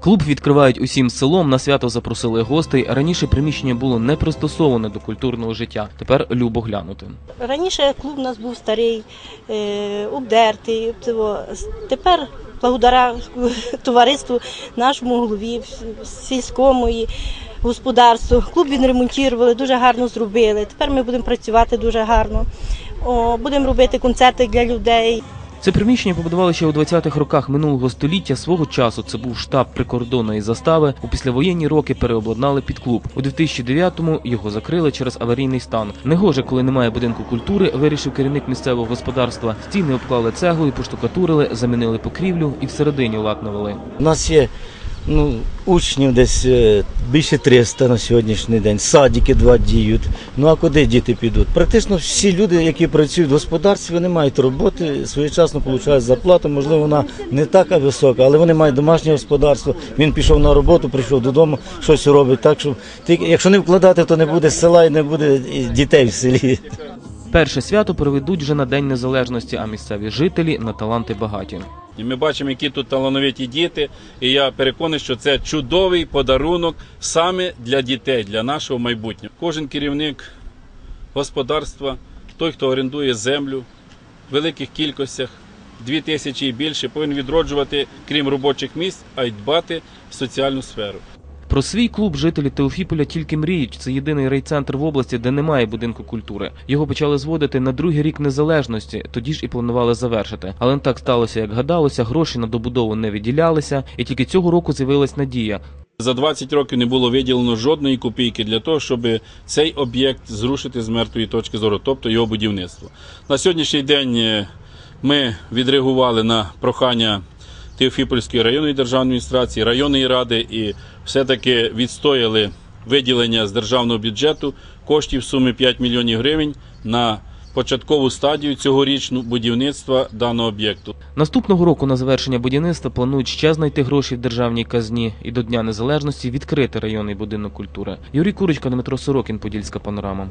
Клуб відкривають усім селом. На свято запросили гостей. Раніше приміщення було не пристосоване до культурного життя. Тепер любо глянути. Раніше клуб у нас був старий, е, обдертий. цього. Тепер благодаря товариству, нашому голові, сільському і господарству. Клуб відремонтували, дуже гарно зробили. Тепер ми будемо працювати дуже гарно. Будемо робити концерти для людей. Це приміщення побудували ще у 20-х роках минулого століття. Свого часу це був штаб прикордонної застави. У післявоєнні роки переобладнали під клуб. У 2009-му його закрили через аварійний стан. Негоже, коли немає будинку культури, вирішив керівник місцевого господарства. Стіни обклали цеглою, поштукатурили, замінили покрівлю і всередині лад навели. У нас є ну, учнів десь е, більше 300 на сьогоднішній день, садики два діють. Ну а куди діти підуть? Практично всі люди, які працюють в господарстві, вони мають роботи, своєчасно отримують зарплату. Можливо, вона не така висока, але вони мають домашнє господарство. Він пішов на роботу, прийшов додому, щось робить. Так що якщо не вкладати, то не буде села і не буде дітей в селі. Перше свято проведуть вже на День Незалежності, а місцеві жителі на таланти багаті. І ми бачимо, які тут талановиті діти. І я переконаний, що це чудовий подарунок саме для дітей, для нашого майбутнього. Кожен керівник господарства, той, хто орендує землю в великих кількостях, дві тисячі і більше, повинен відроджувати, крім робочих місць, а й дбати в соціальну сферу. Про свій клуб жителі Теофіполя тільки мріють. Це єдиний райцентр в області, де немає будинку культури. Його почали зводити на другий рік незалежності, тоді ж і планували завершити. Але не так сталося, як гадалося. Гроші на добудову не виділялися, і тільки цього року з'явилась надія. За 20 років не було виділено жодної копійки для того, щоб цей об'єкт зрушити з мертвої точки зору, тобто його будівництво. На сьогоднішній день е, ми відреагували на прохання Теофіпольської районної державної адміністрації, районної ради і все-таки відстояли виділення з державного бюджету коштів в сумі 5 мільйонів гривень на початкову стадію цьогорічну будівництва даного об'єкту. Наступного року на завершення будівництва планують ще знайти гроші в державній казні і до Дня Незалежності відкрити районний будинок культури. Юрій Курочка, Дмитро Сорокін, Подільська панорама.